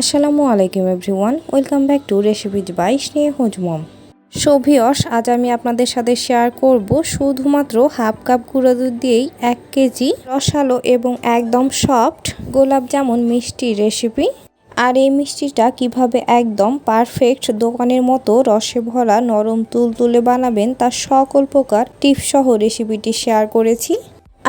আসসালামু আলাইকুম everyone, welcome back to recipes by Sneha হুজমম। সভিয়স আজ আমি আপনাদের সাথে শেয়ার করব শুধুমাত্র হাফ কাপ গুঁড়ো দুধ দিয়েই এক কেজি রসালো এবং একদম সফট গোলাপ জামুন মিষ্টি রেসিপি। আর এই মিষ্টিটা কীভাবে একদম পারফেক্ট দোকানের মতো রসে ভরা নরম তুলতুলে বানাবেন তার সকল প্রকার টিপসহ রেসিপিটি শেয়ার করেছি।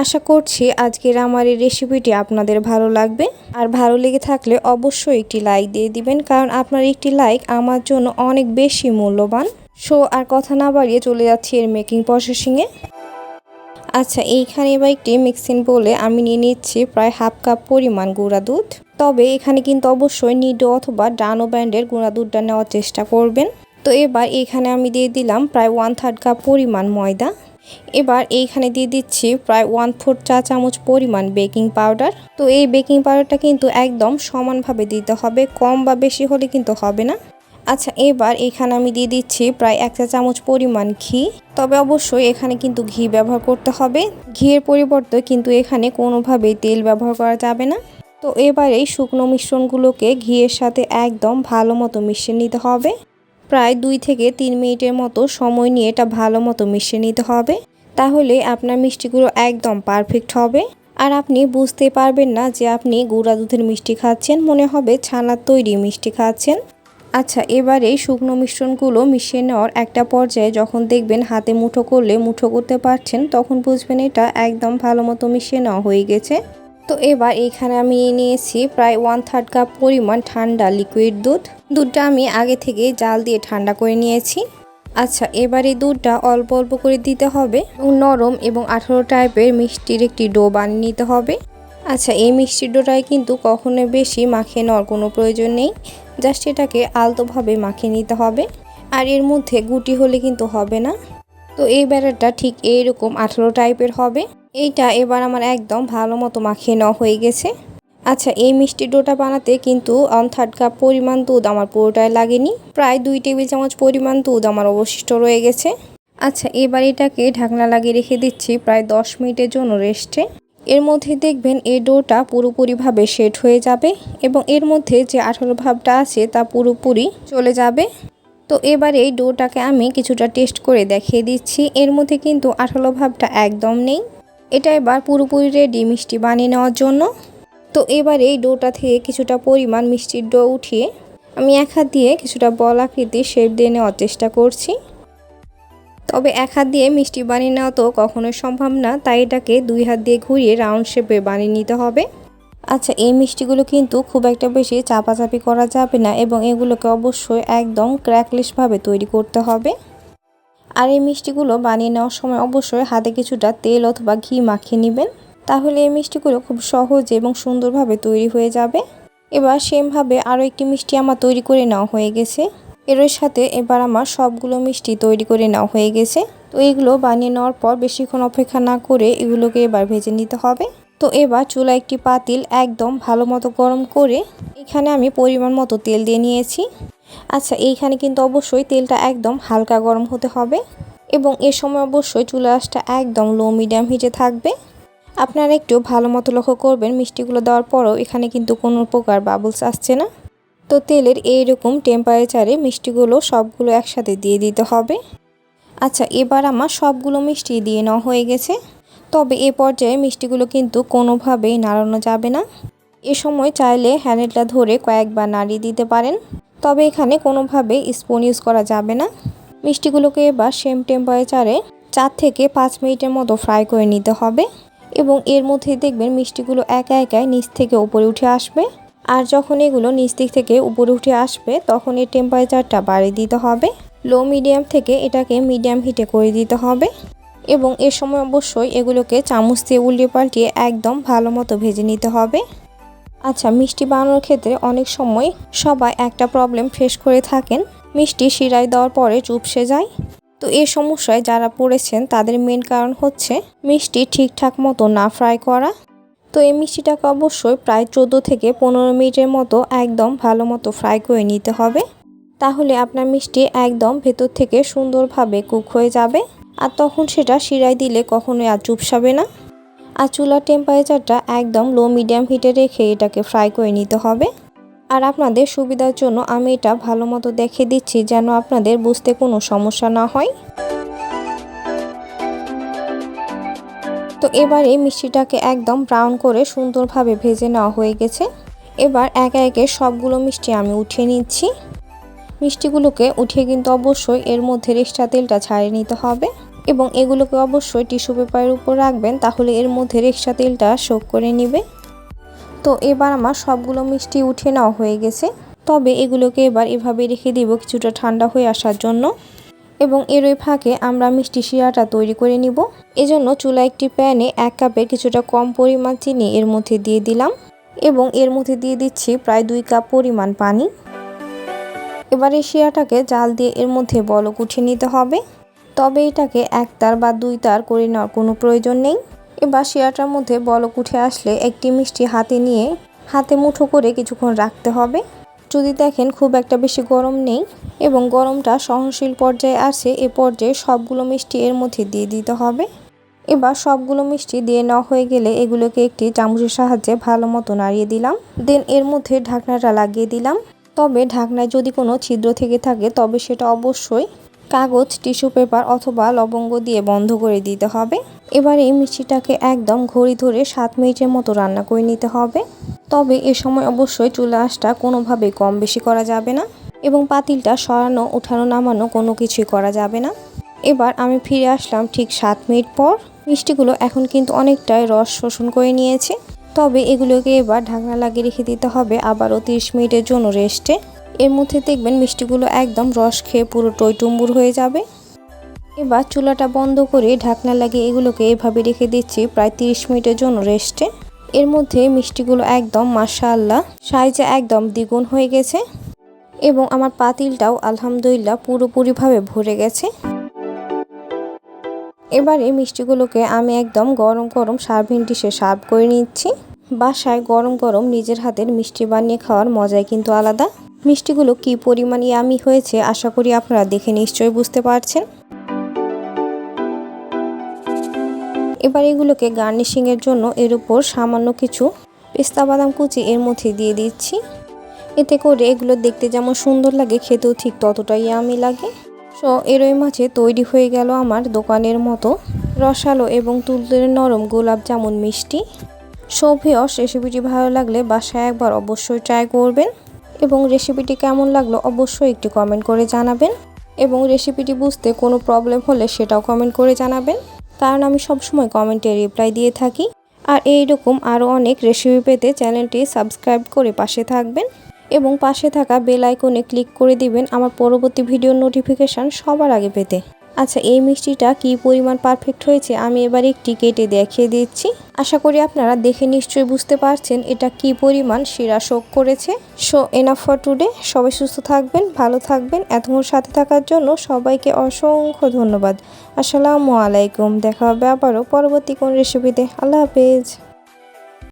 আশা করছি আজকের আমার এই রেসিপিটি আপনাদের ভালো লাগবে। আর ভালো লেগে থাকলে অবশ্যই একটি লাইক দিয়ে দিবেন, কারণ আপনার একটি লাইক আমার জন্য অনেক বেশি মূল্যবান। সো আর কথা না বাড়িয়ে চলে যাচ্ছি এর মেকিং প্রসেসিংয়ে আচ্ছা এইখানে এবার একটি মিক্সিং বলে আমি নিয়ে নিচ্ছি প্রায় হাফ কাপ পরিমাণ গুঁড়া দুধ। তবে এখানে কিন্তু অবশ্যই নিডো অথবা ডানো ব্র্যান্ডের গুঁড়া দুধটা নেওয়ার চেষ্টা করবেন। তো এবার এখানে আমি দিয়ে দিলাম প্রায় ওয়ান থার্ড কাপ পরিমাণ ময়দা। এবার এইখানে দিয়ে দিচ্ছি প্রায় ওয়ান ফোর চা চামচ পরিমাণ বেকিং পাউডার তো এই বেকিং পাউডারটা কিন্তু একদম সমানভাবে দিতে হবে, কম বা বেশি হলে কিন্তু হবে না। আচ্ছা এবার এখানে আমি দিয়ে দিচ্ছি প্রায় এক চা চামচ পরিমাণ ঘি। তবে অবশ্যই এখানে কিন্তু ঘি ব্যবহার করতে হবে। ঘিয়ের পরিবর্তে কিন্তু এখানে কোনোভাবেই তেল ব্যবহার করা যাবে না। তো এবার এই শুকনো মিশ্রণগুলোকে ঘিয়ের সাথে একদম ভালো মতো মিশিয়ে নিতে হবে। প্রায় দুই থেকে তিন মিনিটের মতো সময় নিয়ে এটা ভালো মতো মিশিয়ে নিতে হবে। তাহলে আপনার মিষ্টিগুলো একদম পারফেক্ট হবে। আর আপনি বুঝতে পারবেন না যে আপনি গুঁড়া দুধের মিষ্টি খাচ্ছেন, মনে হবে ছানার তৈরি মিষ্টি খাচ্ছেন। আচ্ছা এবারে শুকনো মিশ্রণগুলো মিশিয়ে নেওয়ার একটা পর্যায়ে যখন দেখবেন হাতে মুঠো করলে মুঠো করতে পারছেন, তখন বুঝবেন এটা একদম ভালো মতো মিশিয়ে নেওয়া হয়ে গেছে। তো এবার এখানে আমি নিয়েছি প্রায় ওয়ান থার্ড কাপ পরিমাণ ঠান্ডা লিকুইড দুধ। দুধটা আমি আগে থেকে জাল দিয়ে ঠান্ডা করে নিয়েছি। আচ্ছা এবারে দুধটা অল্প অল্প করে দিতে হবে। নরম এবং আঠারো টাইপের মিষ্টির একটি ডো বানিয়ে নিতে হবে। আচ্ছা এই মিষ্টির ডোটায় কিন্তু কখনো বেশি মাখিয়ে নেওয়ার কোনো প্রয়োজন নেই। জাস্ট এটাকে আলতোভাবে মাখিয়ে নিতে হবে। আর এর মধ্যে গুটি হলে কিন্তু হবে না। তো এই ব্যাটারটা ঠিক এইরকম আঠারো টাইপের হবে। এইটা এবার আমার একদম ভালো মতো মাখিয়ে নেওয়া হয়ে গেছে। আচ্ছা এই মিষ্টি ডোটা বানাতে কিন্তু ওয়ান থার্ড কাপ পরিমাণ দুধ আমার পুরোটাই লাগেনি। প্রায় দুই টেবিল চামচ পরিমাণ দুধ আমার অবশিষ্ট রয়ে গেছে। আচ্ছা এবার এটাকে ঢাকনা লাগিয়ে রেখে দিচ্ছি প্রায় দশ মিনিটের জন্য রেস্টে। এর মধ্যে দেখবেন এই ডোটা পুরোপুরিভাবে সেট হয়ে যাবে এবং এর মধ্যে যে আঠারো ভাবটা আছে তা পুরোপুরি চলে যাবে। তো এবার এই ডোটাকে আমি কিছুটা টেস্ট করে দেখিয়ে দিচ্ছি। এর মধ্যে কিন্তু আঠালো ভাবটা একদম নেই। এটা এবার পুরোপুরি রেডি মিষ্টি বানিয়ে নেওয়ার জন্য। তো এবার এই ডোটা থেকে কিছুটা পরিমাণ মিষ্টির ডো উঠিয়ে আমি এক হাত দিয়ে কিছুটা বল আকৃতির শেপ দিয়ে নেওয়ার চেষ্টা করছি। তবে এক হাত দিয়ে মিষ্টি বানিয়ে নেওয়া তো কখনোই সম্ভব না, তাই এটাকে দুই হাত দিয়ে ঘুরিয়ে রাউন্ড শেপে বানিয়ে নিতে হবে। আচ্ছা এই মিষ্টিগুলো কিন্তু খুব একটা বেশি চাপাচাপি করা যাবে না এবং এগুলোকে অবশ্যই একদম ক্র্যাকলিশভাবে তৈরি করতে হবে। আর এই মিষ্টিগুলো বানিয়ে নেওয়ার সময় অবশ্যই হাতে কিছুটা তেল অথবা ঘি মাখিয়ে নেবেন। তাহলে এই মিষ্টিগুলো খুব সহজ এবং সুন্দরভাবে তৈরি হয়ে যাবে। এবার সেমভাবে আরও একটি মিষ্টি আমার তৈরি করে নেওয়া হয়ে গেছে। এর সাথে এবার আমার সবগুলো মিষ্টি তৈরি করে নেওয়া হয়ে গেছে। তো এগুলো বানিয়ে নেওয়ার পর বেশিক্ষণ অপেক্ষা না করে এগুলোকে এবার ভেজে নিতে হবে। তো এবার চুলা একটি পাতিল একদম ভালো মতো গরম করে এখানে আমি পরিমাণ মতো তেল দিয়ে নিয়েছি। আচ্ছা এইখানে কিন্তু অবশ্যই তেলটা একদম হালকা গরম হতে হবে। এবং এ সময় অবশ্যই চুলা একদম লো মিডিয়াম হিটে থাকবে। আপনারা একটু ভালো মতো লক্ষ্য করবেন, মিষ্টিগুলো দেওয়ার পরও এখানে কিন্তু কোনো প্রকার বাবলস আসছে না। তো তেলের এইরকম টেম্পারেচারে মিষ্টিগুলো সবগুলো একসাথে দিয়ে দিতে হবে। আচ্ছা এবার আমার সবগুলো মিষ্টি দিয়ে নেওয়া হয়ে গেছে। তবে এ পর্যায়ে মিষ্টিগুলো কিন্তু কোনোভাবেই নাড়ানো যাবে না। এ সময় চাইলে হ্যান্ডেলটা ধরে কয়েকবার নাড়িয়ে দিতে পারেন। তবে এখানে কোনোভাবেই স্পুন ইউজ করা যাবে না। মিষ্টিগুলোকে এবার সেম টেম্পারেচারে চার থেকে পাঁচ মিনিটের মতো ফ্রাই করে নিতে হবে। এবং এর মধ্যে দেখবেন মিষ্টিগুলো একা একাই নিচ থেকে উপরে উঠে আসবে। আর যখন এগুলো নিচ দিক থেকে উপরে উঠে আসবে, তখন এর টেম্পারেচারটা বাড়িয়ে দিতে হবে। লো মিডিয়াম থেকে এটাকে মিডিয়াম হিটে করে দিতে হবে। এবং এ সময় অবশ্যই এগুলোকে চামচ দিয়ে উল্টিয়ে পাল্টিয়ে একদম ভালো মতো ভেজে নিতে হবে। আচ্ছা মিষ্টি বানানোর ক্ষেত্রে অনেক সময় সবাই একটা প্রবলেম ফেস করে থাকেন। মিষ্টি শিরায় দেওয়ার পরে চুপসে যায়। তো এই সমস্যায় যারা পড়েছেন, তাদের মেন কারণ হচ্ছে মিষ্টি ঠিকঠাক মতো না ফ্রাই করা। তো এই মিষ্টিটাকে অবশ্যই প্রায় চোদ্দ থেকে পনেরো মিনিটের মতো একদম ভালো মতো ফ্রাই করে নিতে হবে। তাহলে আপনার মিষ্টি একদম ভেতর থেকে সুন্দরভাবে কুক হয়ে যাবে। আর তখন সেটা শিরাই দিলে কখনোই আর চুপসাবে না। আর চুলার টেম্পারেচারটা একদম লো মিডিয়াম হিটে রেখে এটাকে ফ্রাই করে নিতে হবে। আর আপনাদের সুবিধার জন্য আমি এটা ভালো মতো দেখে দিচ্ছি যেন আপনাদের বুঝতে কোনো সমস্যা না হয়। তো এবারে মিষ্টিটাকে একদম ব্রাউন করে সুন্দরভাবে ভেজে নেওয়া হয়ে গেছে। এবার একে একে সবগুলো মিষ্টি আমি উঠিয়ে নিচ্ছি। মিষ্টিগুলোকে উঠিয়ে কিন্তু অবশ্যই এর মধ্যে রেস্টা তেলটা ছাড়িয়ে নিতে হবে এবং এগুলোকে অবশ্যই টিস্যু পেপারের উপর রাখবেন, তাহলে এর মধ্যে রেস্টা তেলটা শোক করে নেবে। তো এবার আমার সবগুলো মিষ্টি উঠে নেওয়া হয়ে গেছে। তবে এগুলোকে এবার এভাবে রেখে দিব কিছুটা ঠান্ডা হয়ে আসার জন্য। এবং এর ওই ফাঁকে আমরা মিষ্টি শিরাটা তৈরি করে নিব। এজন্য চুলা একটি প্যানে এক কাপে কিছুটা কম পরিমাণ চিনি এর মধ্যে দিয়ে দিলাম। এবং এর মধ্যে দিয়ে দিচ্ছি প্রায় দুই কাপ পরিমাণ পানি। এবার এই শিরাটাকে জাল দিয়ে এর মধ্যে বলক উঠিয়ে নিতে হবে। তবে এটাকে এক তার বা দুই তার করে নেওয়ার কোনো প্রয়োজন নেই। এবার শিরাটার মধ্যে বলক উঠে আসলে একটি মিষ্টি হাতে নিয়ে হাতে মুঠো করে কিছুক্ষণ রাখতে হবে। যদি দেখেন খুব একটা বেশি গরম নেই এবং গরমটা সহনশীল পর্যায়ে আসে এ পর্যায়ে সবগুলো মিষ্টি এর মধ্যে দিয়ে দিতে হবে। এবার সবগুলো মিষ্টি দিয়ে নেওয়া হয়ে গেলে এগুলোকে একটি চামচের সাহায্যে ভালো মতো নাড়িয়ে দিলাম। দেন এর মধ্যে ঢাকনাটা লাগিয়ে দিলাম। তবে ঢাকনায় যদি কোনো ছিদ্র থেকে থাকে, তবে সেটা অবশ্যই কাগজ, টিস্যু পেপার অথবা লবঙ্গ দিয়ে বন্ধ করে দিতে হবে। এবার এই মিষ্টিটাকে একদম ঘড়ি ধরে সাত মিনিটের মতো রান্না করে নিতে হবে। তবে এ সময় অবশ্যই চুলা আঁচটা কোনোভাবেই কম বেশি করা যাবে না এবং পাতিলটা সরানো, উঠানো, নামানো কোনো কিছুই করা যাবে না। এবার আমি ফিরে আসলাম ঠিক সাত মিনিট পর। মিষ্টিগুলো এখন কিন্তু অনেকটাই রস শোষণ করে নিয়েছে। তবে এগুলোকে এবার ঢাকনা লাগিয়ে রেখে দিতে হবে আবারও তিরিশ মিনিটের জন্য রেস্টে। এর মধ্যে দেখবেন মিষ্টিগুলো একদম রস খেয়ে পুরো টইটুম্বুর হয়ে যাবে। এবার চুলাটা বন্ধ করে ঢাকনা লাগিয়ে এগুলোকে এভাবে রেখে দিচ্ছি প্রায় তিরিশ মিনিটের জন্য রেস্টে। এর মধ্যে মিষ্টিগুলো একদম মাশাআল্লাহ সাইজে একদম দ্বিগুণ হয়ে গেছে এবং আমার পাতিলটাও আলহামদুলিল্লাহ পুরোপুরিভাবে ভরে গেছে। এবারে মিষ্টিগুলোকে আমি একদম গরম গরম সার্ভিং ডিশে সার্ভ করে নিচ্ছি। বাসায় গরম গরম নিজের হাতের মিষ্টি বানিয়ে খাওয়ার মজাই কিন্তু আলাদা। মিষ্টিগুলো কি পরিমাণ ইয়ামি হয়েছে আশা করি আপনারা দেখে নিশ্চয়ই বুঝতে পারছেন। এবার এগুলোকে গার্নিশিংয়ের জন্য এর উপর সামান্য কিছু পেস্তা বাদাম কুচি এর মধ্যে দিয়ে দিচ্ছি। এতে করে এগুলো দেখতে যেমন সুন্দর লাগে, খেতেও ঠিক ততটাই আমি লাগে। সো, এরই মাঝে তৈরি হয়ে গেল আমার দোকানের মতো রসালো এবং তুলতুলে নরম গোলাপ জামুন মিষ্টি। সৌভিয়স রেসিপিটি ভালো লাগলে বাসায় একবার অবশ্যই ট্রাই করবেন। এবং রেসিপিটি কেমন লাগল অবশ্যই একটি কমেন্ট করে জানাবেন। এবং রেসিপিটি বুঝতে কোনো প্রবলেম হলে সেটাও কমেন্ট করে জানাবেন। কারণ আমি সবসময় কমেন্টে রিপ্লাই দিয়ে থাকি। আর এইরকম আরও অনেক রেসিপি পেতে চ্যানেলটি সাবস্ক্রাইব করে পাশে থাকবেন। এবং পাশে থাকা বেল আইকনে ক্লিক করে দিবেন আমার পরবর্তী ভিডিওর নোটিফিকেশান সবার আগে পেতে। আচ্ছা এই মিষ্টিটা কি পরিমাণ পারফেক্ট হয়েছে? আমি এবার একটি কেটে দেখিয়ে দিচ্ছি। আশা করি আপনারা দেখে নিশ্চয়ই বুঝতে পারছেন এটা কি পরিমাণ শিরা শোক করেছে। সো এনাফ ফর টুডে সবাই সুস্থ থাকবেন, ভালো থাকবেন। এতক্ষণ সাথে থাকার জন্য সবাইকে অসংখ্য ধন্যবাদ। আসসালামু আলাইকুম। দেখা হবে আবারও পরবর্তী কোন রেসিপিতে আল্লাহ হাফেজ।